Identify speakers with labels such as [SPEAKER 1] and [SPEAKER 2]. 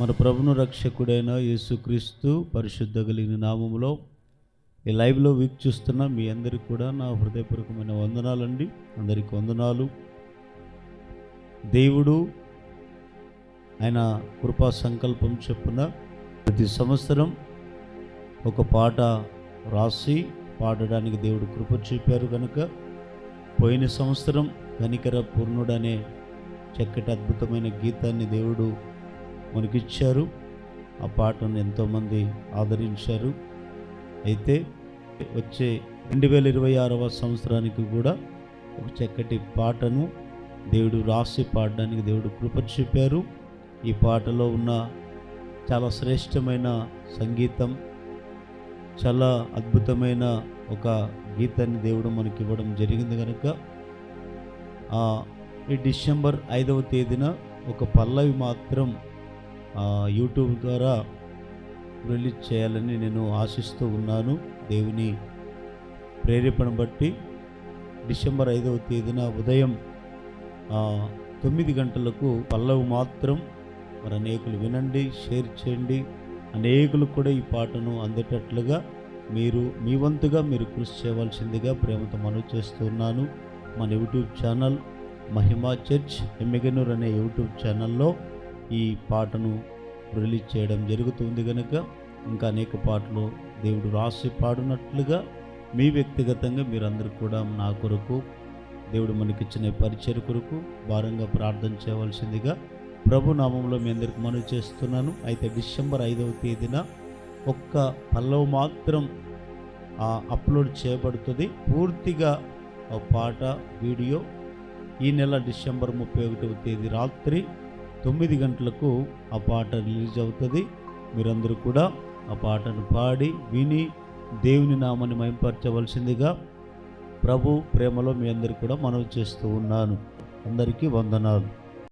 [SPEAKER 1] మన ప్రభును రక్షకుడైన యేసుక్రీస్తు పరిశుద్ధ కలిగిన నామంలో ఈ లైవ్లో వీక్షిస్తున్న మీ అందరికి కూడా నా హృదయపూర్వకమైన వందనాలండి. అందరికి వందనాలు. దేవుడు ఆయన కృపా సంకల్పం చెప్పున ప్రతి సంవత్సరం ఒక పాట రాసి పాడడానికి దేవుడు కృప చూపారు కనుక పోయిన సంవత్సరం కనికర పూర్ణుడనే చక్కటి అద్భుతమైన గీతాన్ని దేవుడు మనకిచ్చారు. ఆ పాటను ఎంతోమంది ఆదరించారు. అయితే వచ్చే రెండు వేల ఇరవై ఆరవ సంవత్సరానికి కూడా ఒక చక్కటి పాటను దేవుడు రాసి పాడడానికి దేవుడు కృప చూపారు. ఈ పాటలో ఉన్న చాలా శ్రేష్టమైన సంగీతం చాలా అద్భుతమైన ఒక గీతాన్ని దేవుడు మనకి ఇవ్వడం జరిగింది కనుక ఆ, ఈ డిసెంబర్ ఐదవ తేదీన ఒక పల్లవి మాత్రం యూట్యూబ్ ద్వారా రిలీజ్ చేయాలని నేను ఆశిస్తూ ఉన్నాను. దేవుని ప్రేరేపణ బట్టి డిసెంబర్ ఐదవ తేదీన ఉదయం తొమ్మిది గంటలకు పల్లవి మాత్రం మరి అనేకులు వినండి షేర్ చేయండి. అనేకులు కూడా ఈ పాటను అందేటట్లుగా మీరు మీ వంతుగా మీరు కృషి చేయవలసిందిగా ప్రేమతో మనవి చేస్తున్నాను మన YouTube channel Mahima church Emmiganur అనే యూట్యూబ్ ఛానల్లో ఈ పాటను రిలీజ్ చేయడం జరుగుతుంది కనుక ఇంకా అనేక పాటలు దేవుడు రాసి పాడినట్లుగా మీ వ్యక్తిగతంగా మీరందరూ కూడా నా కొరకు దేవుడు మనకిచ్చిన పరిచయ కొరకు భారంగా ప్రార్థన చేయవలసిందిగా ప్రభు నామంలో మీ అందరికి మనవి చేస్తున్నాను. అయితే డిసెంబర్ ఐదవ తేదీన ఒక్క పల్లవు మాత్రం అప్లోడ్ చేయబడుతుంది. పూర్తిగా ఆ పాట వీడియో ఈ నెల డిసెంబర్ ముప్పై ఒకటవ తేదీ రాత్రి తొమ్మిది గంటలకు ఆ పాట రిలీజ్ అవుతుంది. మీరందరూ కూడా ఆ పాటను పాడి విని దేవుని నామాన్ని మయంపరచవలసిందిగా ప్రభు ప్రేమలో మీ అందరికీ కూడా మనవి చేస్తూ ఉన్నాను. అందరికీ వందనాలు.